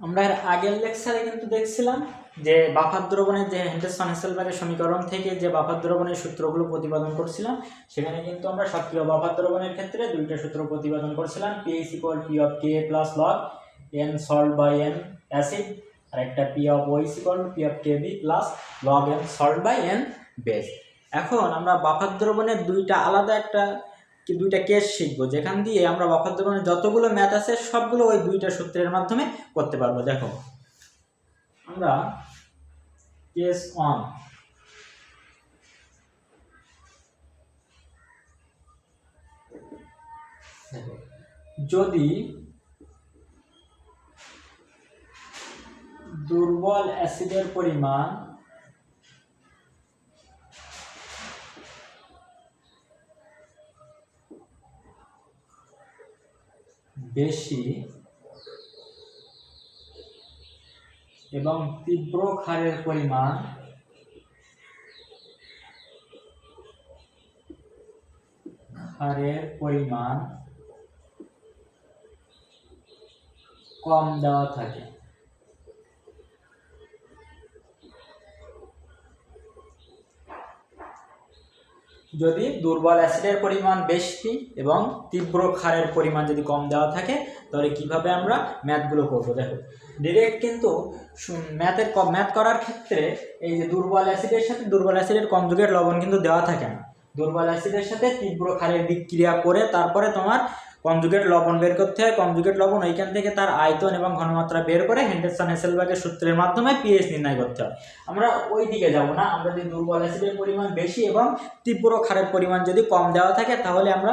আমরা এর আগের লেকচারে কিন্তু দেখছিলাম যে বাফার দ্রবণের যে হেন্ডেসন হেসেলবার্গের সমীকরণ থেকে যে বাফার দ্রবণের সূত্রগুলো প্রতিপাদন করছিলাম, সেখানে কিন্তু আমরা সক্রিয় বাফার দ্রবণের ক্ষেত্রে দুইটা সূত্র প্রতিপাদন করছিলাম P is equal P of K plus log N salt by N acid আর একটা P of O is equal P of K B plus log N salt by N base এখন আমরা বাফার দ্রবণের দুইটা আলাদা একটা কি দুইটা কেস শিখব? যেখান দিয়ে আমরা দ্রবণের যতগুলো ম্যাথ আছে, সবগুলো ওই দুইটা সূত্রের মাধ্যমে করতে পারব। দেখো, আমরা কেস অন যদি দুর্বল অ্যাসিডের পরিমাণ বেশি এবং তীব্র ক্ষারের পরিমাণ ক্ষারের পরিমাণ কম দেওয়া থাকে। যদি দুর্বল অ্যাসিডের পরিমাণ বেশি এবং তীব্র ক্ষারের পরিমাণ যদি কম দেওয়া থাকে, তাহলে কীভাবে আমরা ম্যাথগুলো করব? দেখো ডিরেক্ট কিন্তু ম্যাথের ম্যাথ করার ক্ষেত্রে এই যে দুর্বল অ্যাসিডের সাথে, দুর্বল অ্যাসিডের কমজুগের লবণ কিন্তু দেওয়া থাকে না। দুর্বল অ্যাসিডের সাথে তীব্র ক্ষারের বিক্রিয়া করে তারপরে তোমার কনজুগেট লবণ বের করতে হয়। কনজুগেট লবণ ওইখান থেকে তার আয়তন এবং ঘনমাত্রা বের করে হেন্ডেরসন হেসেলবার্গের সূত্রের মাধ্যমে পিএইচ নির্ণয় করতে হয়। আমরা ওই দিকে যাব না, আমরা যদি দুর্বল অ্যাসিডের পরিমাণ বেশি এবং তীব্র ক্ষারের পরিমাণ যদি কম দেওয়া থাকে, তাহলে আমরা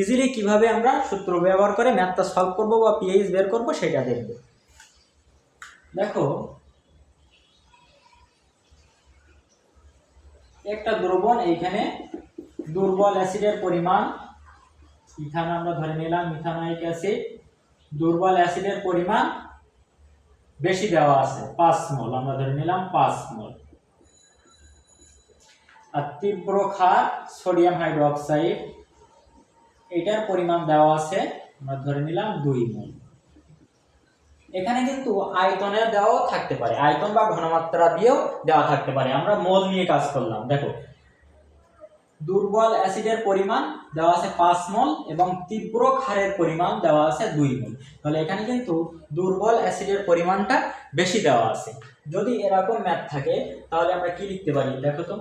ইজিলি কীভাবে আমরা সূত্র ব্যবহার করে ম্যাথটা সলভ করব বা পিএইচ বের করব সেটা দেখব। দেখো, একটা দ্রবণ এইখানে দুর্বল অ্যাসিডের পরিমাণ ইথান আমরা ধরে নিলাম ইথানোয়িক অ্যাসিড, দুর্বল অ্যাসিডের পরিমাণ বেশি দেওয়া আছে, পাঁচ মোল, আমরা ধরে নিলাম পাঁচ মোল। আর তীব্র ক্ষার, সোডিয়াম হাইড্রোক্সাইড, এটার পরিমাণ দেওয়া আছে, আমরা ধরে নিলাম দুই মোল। এখানে কিন্তু আয়তনের দেওয়াও থাকতে পারে, আয়তন বা ঘনমাত্রা দিয়েও দেওয়া থাকতে পারে, আমরা মোল নিয়ে কাজ করলাম, দেখো। দুর্বল অ্যাসিডের পরিমাণ দেওয়া আছে পাঁচ মল এবং তীব্র ক্ষারের পরিমাণ দেওয়া আছে দুই মল। তাহলে এখানে কিন্তু দুর্বল অ্যাসিডের পরিমাণটা বেশি দেওয়া আছে। যদি এরকম ম্যাথ থাকে, তাহলে আমরা কি লিখতে পারি? দেখো তো,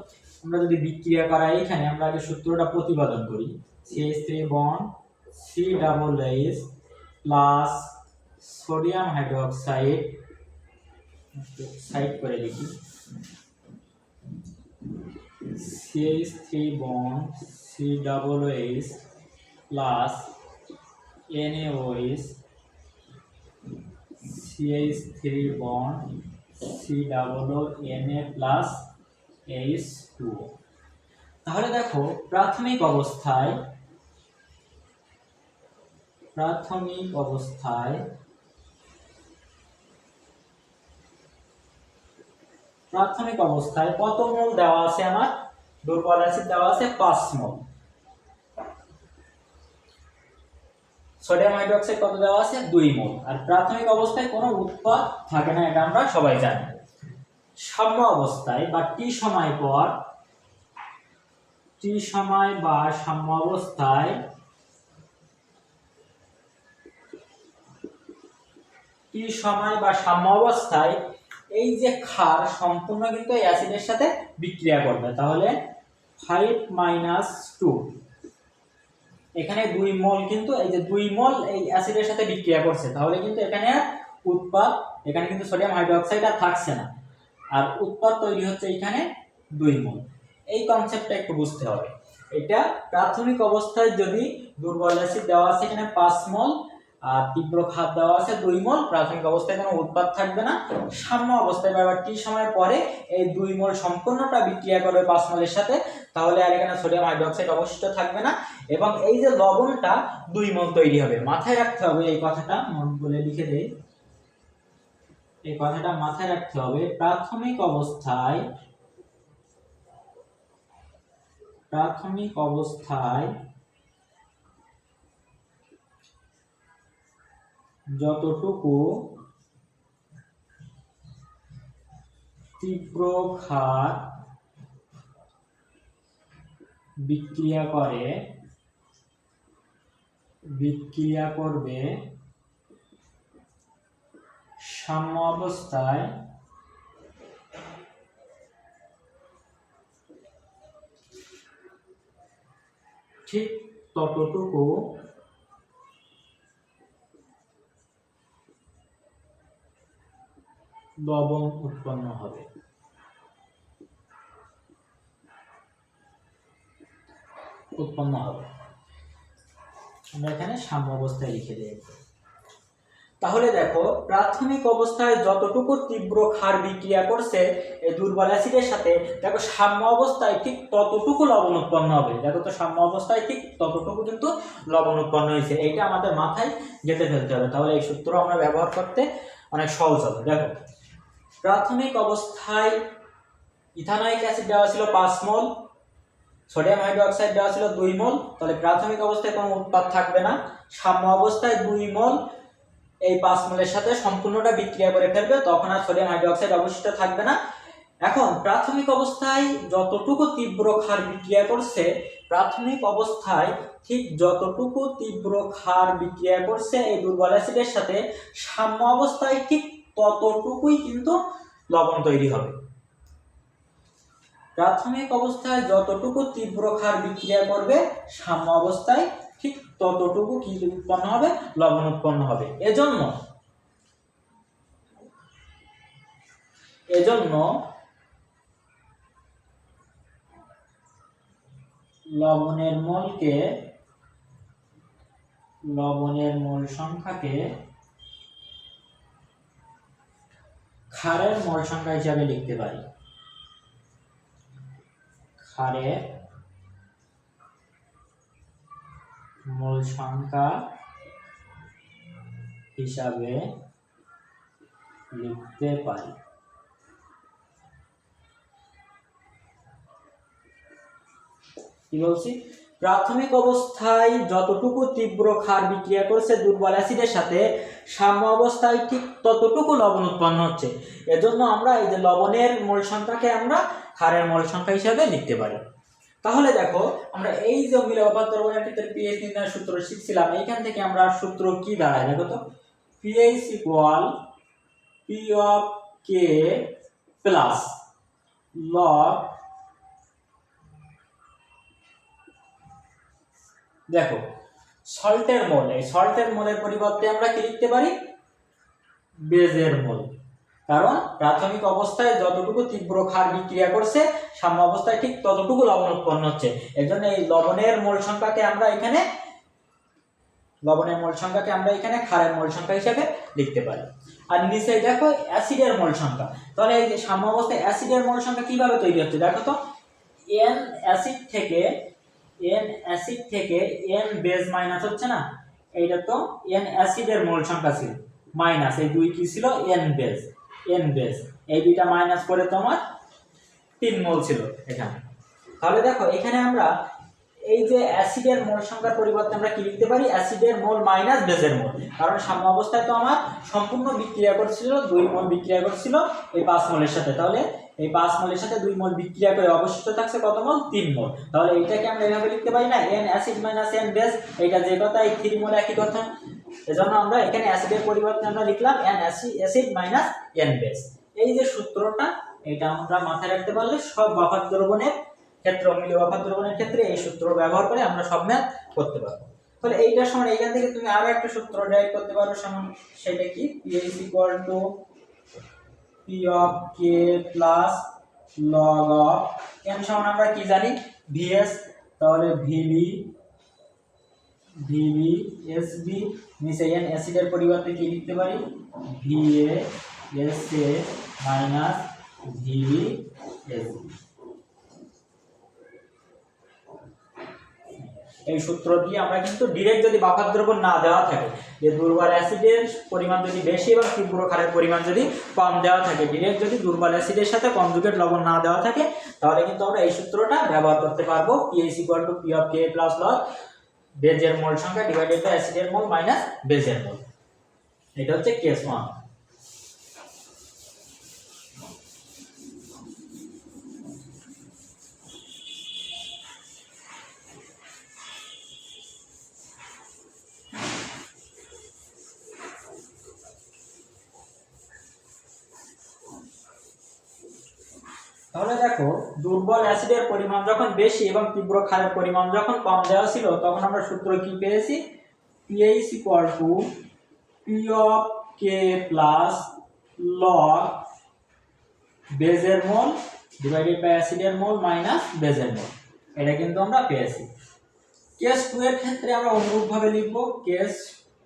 আমরা যদি বিক্রিয়া করা এখানে আমরা আগে সূত্রটা প্রতিপাদন করি। সিএইচ থ্রি বন C double H plus sodium hydroxide side করে লিখি। CH three bond C double H plus NaOH CH three bond C double Na plus H two তাহলে দেখো প্রাথমিক অবস্থায় প্রাথমিক অবস্থায় প্রাথমিক অবস্থায় কত মোল দেওয়া আছে আমার দুর্বল অ্যাসিড দেওয়া আছে পাঁচ মোল। সোডিয়াম হাইড্রোক্সাইড কত দেওয়া আছে? দুই মোল। আর প্রাথমিক অবস্থায় কোনো উৎপাদ থাকে না, এটা আমরা সবাই জানি। সাম্য অবস্থায় বা টি সময় পর, টি সময় বা সাম্য অবস্থায় টি সময় বা সাম্য অবস্থায় এই যে ক্ষার সম্পূর্ণ কিন্তু এই অ্যাসিডের সাথে বিক্রিয়া করবে। তাহলে ফাইভ মাইনাস টু এখানে দুই মল কিন্তু, এই যে দুই মল এই অ্যাসিডের সাথে বিক্রিয়া করছে। তাহলে কিন্তু এখানে উৎপাদ, এখানে কিন্তু সোডিয়াম হাইড্রোক্সাইড আর থাকছে না। আর উৎপাদ তৈরি হচ্ছে এখানে দুই মল। এই কনসেপ্টটা একটু বুঝতে হবে। এটা প্রাথমিক অবস্থায় যদি দুর্বল অ্যাসিড দেওয়া আছে এখানে পাঁচ মোল আর তীব্র খাদ দেওয়া আছে দুই মোল প্রাথমিক অবস্থায় কোনো উৎপাদ থাকবে না। সাম্য অবস্থায় বা টি সময় পরে এই দুই মোল সম্পূর্ণটা বিক্রিয়া করবে পাঁচ মোলের সাথে। তাহলে আর এখানে সোডিয়াম হাইড্রোক্সাইড অবশিষ্ট থাকবে না এবং এই যে লবণটা দুই মোল তৈরি হবে। মাথায় রাখতে হবে এই কথাটা, মন বলে লিখে দেই। এই কথাটা মাথায় রাখতে হবে। প্রাথমিক অবস্থায় প্রাথমিক অবস্থায় যতটুকু তীব্র ক্ষার বিক্রিয়া করে বিক্রিয়া করবে সাম্য অবস্থায় ঠিক ততটুকু লবণ উৎপন্ন হবে। উৎপন্ন হবে। আমরা এখানে সাম্য অবস্থায় লিখে দিই। তাহলে দেখো, প্রাথমিক অবস্থায় যতটুকু তীব্র ক্ষার বিক্রিয়া করছে এই দুর্বল অ্যাসিডের সাথে, দেখো সাম্য অবস্থায় ঠিক ততটুকু লবণ উৎপন্ন হবে। দেখো তো সাম্য অবস্থায় ঠিক ততটুকু কিন্তু লবণ উৎপন্ন হয়েছে। এইটা আমাদের মাথায় গেঁথে ফেলতে হবে। তাহলে এই সূত্র আমরা ব্যবহার করতে অনেক সহজ হবে। দেখো প্রাথমিক অবস্থায় ইথানোয়িক অ্যাসিড দেওয়া ছিল পাঁচ মোল, সোডিয়াম হাইড্রোক্সাইড দেওয়া ছিল দুই মোল, তাহলে প্রাথমিক অবস্থায় কোনো উৎপাদ থাকবে না। সাম্য অবস্থায় দুই মোল এই পাঁচ মোলের সাথে সম্পূর্ণটা বিক্রিয়া করে ফেলবে, তখন আর সোডিয়াম হাইড্রোক্সাইড অবশিষ্ট থাকবে না। এখন প্রাথমিক অবস্থায় যতটুকু তীব্র ক্ষার বিক্রিয়া করছে, প্রাথমিক অবস্থায় ঠিক যতটুকু তীব্র ক্ষার বিক্রিয়া করছে এই দুর্বল অ্যাসিডের সাথে, সাম্য অবস্থায় ঠিক ততটুকুই কিন্তু লবণ তৈরি হবে। প্রাথমিক অবস্থায় যতটুকু তীব্র ক্ষার বিক্রিয়া করবে, সাম্য অবস্থায় ঠিক ততটুকু কি উৎপন্ন হবে? লবণ উৎপন্ন হবে। এজন্য এজন্য লবণের মোলকে, লবণের মোল সংখ্যাকে ক্ষারের মোল সংখ্যা হিসাবে লিখতে পারি। ক্ষারের মূল সংখ্যা হিসাবে লিখতে পারি। কি বলছি? প্রাথমিক অবস্থায় যতটুকু তীব্র ক্ষার বিক্রিয়া করছে দুর্বল অ্যাসিডের সাথে, সাম্য অবস্থায় ঠিক ততটুকু লবণ উৎপন্ন হচ্ছে। এজন্য আমরা এই যে লবণের মোল সংখ্যাকে আমরা ক্ষারের মোল সংখ্যা হিসাবে লিখতে পারি। তাহলে দেখো, আমরা এই যে অম্লীয় অপাত্য পিএইচ নির্ণয়ের সূত্র শিখছিলাম, এইখান থেকে আমরা সূত্র কি দাঁড়ায় দেখো তো? PH equal P of K plus log দেখো সল্টের মোল, এই সল্টের মোলের পরিবর্তে আমরা কি লিখতে পারি? বেজের মোল। কারণ প্রাথমিক অবস্থায় যতটুকু তীব্র ক্ষার বিক্রিয়া করছে, সাম্য অবস্থায় ঠিক ততটুকু লবণ উৎপন্ন হচ্ছে। এর জন্য এই লবণের মোল সংখ্যাকে আমরা এখানে, লবণের মোল সংখ্যাকে আমরা এখানে ক্ষারের মোল সংখ্যা হিসেবে লিখতে পারি। আর নিচে দেখো, অ্যাসিডের মোল সংখ্যা। তাহলে এই যে সাম্য অবস্থায় অ্যাসিডের মোল সংখ্যা কীভাবে তৈরি হচ্ছে? দেখো তো এন অ্যাসিড থেকে এন অ্যাসিড থেকে এন বেজ মাইনাস হচ্ছে না? এইটা তো এন অ্যাসিডের মোল সংখ্যা ছিল। মাইনাস এই দুই কি ছিল? এন বেজ এন বেজ এই দুইটা মাইনাস করে তোমার তিন মোল ছিল এখানে। তাহলে দেখো, এখানে আমরা এই যে অ্যাসিডের মোল সংখ্যার পরিবর্তে আমরা কি লিখতে পারি? অ্যাসিডের মোল মাইনাস বেজের মোল। কারণ সাম্য অবস্থায় তো আমার সম্পূর্ণ বিক্রিয়া করছিল দুই মোল বিক্রিয়া করছিল এই পাঁচ মোলের সাথে। তাহলে এই পাঁচ মোলের সাথে দুই মোল বিক্রিয়া করে অবশিষ্ট থাকছে কত মোল? তিন মোল। তাহলে এইটাকে আমরা এভাবে লিখতে পারি না N acid minus N base এটা যে কথা এই থ্রি মোল একই কথা। এজন্য আমরা এখানে অ্যাসিডের পরিবর্তে আমরা লিখলাম N acid minus N base এই যে সূত্রটা, এটা আমরা মাথায় রাখতে পারলে সব বাফার দ্রবণের ক্ষেত্রে অম্লীয় বাফার দ্রবণের ক্ষেত্রে এই সূত্র ব্যবহার করে আমরা সব ম্যাথ করতে পারব। তাহলে এইটার সময় এইখান থেকে তুমি আরও একটা সূত্র ড্রাইভ করতে পারো সেটা কি? PH equal to P of K plus log of M সমান আমরা কি জানি? ভিএস তাহলে ভিবি ভিবি এস বি নিচে এন অ্যাসিডের পরিবর্তে কি লিখতে পারি? VA S A minus VB S B এই সূত্র দিয়ে আমরা কিন্তু ডিরেক্ট যদি বাফার দ্রবণ না দেওয়া থাকে, যে দুর্বল অ্যাসিডের পরিমাণ যদি বেশি এবং তীব্র ক্ষারের পরিমাণ যদি কম দেওয়া থাকে ডিরেক্ট যদি দুর্বল অ্যাসিডের সাথে কনজুগেট লবণ না দেওয়া থাকে, তাহলে কিন্তু আমরা এই সূত্রটা ব্যবহার করতে পারব। PH equal to P of K plus log বেজের মোল সংখ্যা ডিভাইডেড বাই অ্যাসিডের মোল মাইনাস বেজের মোল। এটা হচ্ছে কেস ওয়ান তাহলে দেখো, দুর্বল অ্যাসিডের পরিমাণ যখন বেশি এবং তীব্র ক্ষারের পরিমাণ যখন কম দেওয়া ছিল, তখন আমরা সূত্র কি পেয়েছি? PH equal to P of K plus log বেজের মোল ডিভাইডেড বাই অ্যাসিডের মোল মাইনাস বেজের মোল। এটা কিন্তু আমরা পেয়েছি। কেস টু এর ক্ষেত্রে আমরা অনুরূপভাবে লিখব কেস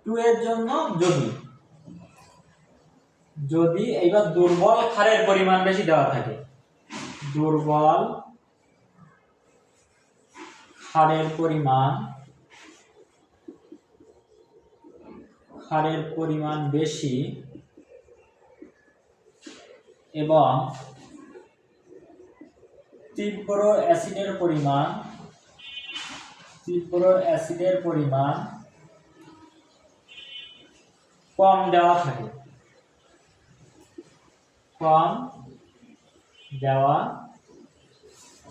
টু এর জন্য যদি যদি এইবার দুর্বল ক্ষারের পরিমাণ বেশি দেওয়া থাকে। দুর্বল ক্ষারের পরিমাণ ক্ষারের পরিমাণ বেশি এবং তীব্র অ্যাসিডের পরিমাণ, তীব্র অ্যাসিডের পরিমাণ কম দেওয়া থাকে। কম দেওয়া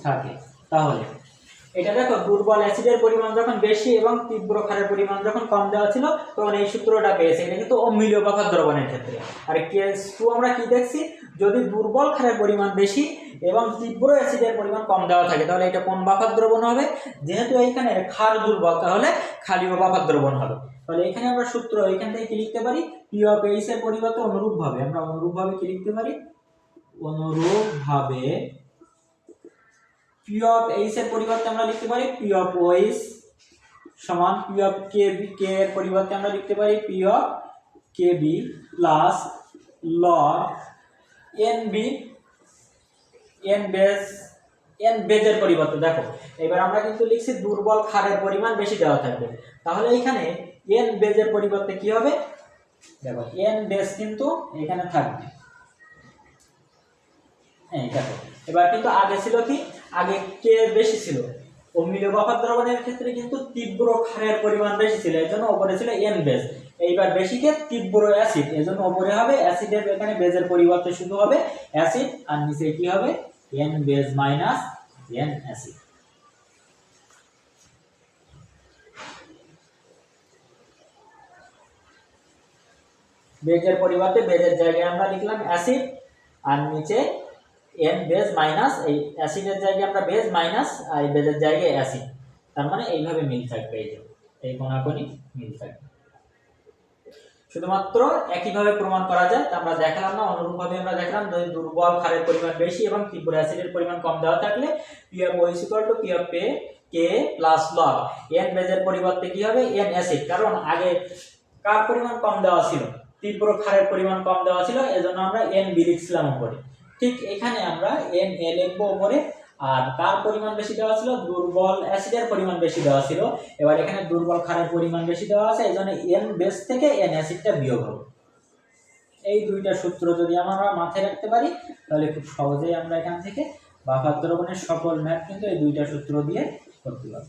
থাকে। তাহলে, এটা দেখো, দুর্বল অ্যাসিডের পরিমাণ যখন বেশি এবং তীব্র ক্ষারের পরিমাণ যখন কম দেওয়া ছিল, তখন এই সূত্রটা পেয়েছে। এটা কিন্তু অম্লীয় বাফার দ্রবণের ক্ষেত্রে। আর কেস টু আমরা কি দেখছি? যদি দুর্বল ক্ষারের পরিমাণ বেশি এবং তীব্র অ্যাসিডের পরিমাণ কম দেওয়া থাকে, তাহলে এটা কোন বাফার দ্রবণ হবে? যেহেতু এইখানে ক্ষার দুর্বল, তাহলে ক্ষারীয় বাফার দ্রবণ হবে। তাহলে এখানে আমরা সূত্র এখান থেকে কি লিখতে পারি? পি অফ এইচ এর পরিবর্তে অনুরূপভাবে, আমরা অনুরূপভাবে কি লিখতে পারি? অনুরূপভাবে পি অফ এইচ এর পরিবর্তে আমরা লিখতে পারি পি অফ ওইস সমান P of K B K এর পরিবর্তে আমরা লিখতে পারি P of K B plus log N B N base N বেজের পরিবর্তে। দেখো, এবার আমরা কিন্তু লিখছি দুর্বল ক্ষারের পরিমাণ বেশি দেওয়া থাকবে। তাহলে এখানে এন বেজের পরিবর্তে কি হবে? দেখো এন বেজ কিন্তু এখানে থাকবে। হ্যাঁ দেখো এবার কিন্তু আগে ছিল কি? আগে কে বেশি ছিল? অম্লীয় বাফার দ্রবণের ক্ষেত্রে কিন্তু তীব্র ক্ষারের পরিমাণ বেশি ছিল এই জন্য ওপরে ছিল এন বেজ এইবার বেশিকে তীব্র অ্যাসিড এই জন্য ওপরে হবে অ্যাসিডের এখানে বেজের পরিবর্তে শুধু হবে অ্যাসিড আর নিচে কি হবে? N base minus N acid বেজের পরিবর্তে বেজের জায়গায় আমরা লিখলাম অ্যাসিড আর নিচে এন বেজ মাইনাস এই অ্যাসিডের জায়গায় আমরা বেজ মাইনাস আর বেজের জায়গায় অ্যাসিড তার মানে এইভাবে মিল থাকবে এই যে, এই কোনাকোনি মিল থাকবে। শুধুমাত্র একইভাবে প্রমাণ করা যায় আমরা দেখালাম না, অনুরূপভাবে আমরা দেখলাম, যদি দুর্বল ক্ষারের পরিমাণ বেশি এবং তীব্র অ্যাসিডের পরিমাণ কম দেওয়া থাকলে P of OH equal to P of P K plus log N বেজের পরিবর্তে কি হবে? এন অ্যাসিড কারণ আগে কার পরিমাণ কম দেওয়া ছিল? তীব্র ক্ষারের পরিমাণ কম দেওয়া ছিল, এজন্য আমরা এন বি লিখছিলাম উপরে। ঠিক এখানে আমরা এন এ লিখব উপরে, আর কার পরিমাণ বেশি দেওয়া ছিল? দুর্বল অ্যাসিডের পরিমাণ বেশি দেওয়া ছিল। এবার এখানে দুর্বল ক্ষারের পরিমাণ বেশি দেওয়া আছে, এই জন্য এন বেস থেকে এন অ্যাসিডটা বিয়োগ হবে। এই দুইটা সূত্র যদি আমরা মাথায় রাখতে পারি, তাহলে খুব সহজেই আমরা এখান থেকে বাফার দ্রবণের সকল ম্যাপ কিন্তু এই দুইটা সূত্র দিয়ে করতে পারব।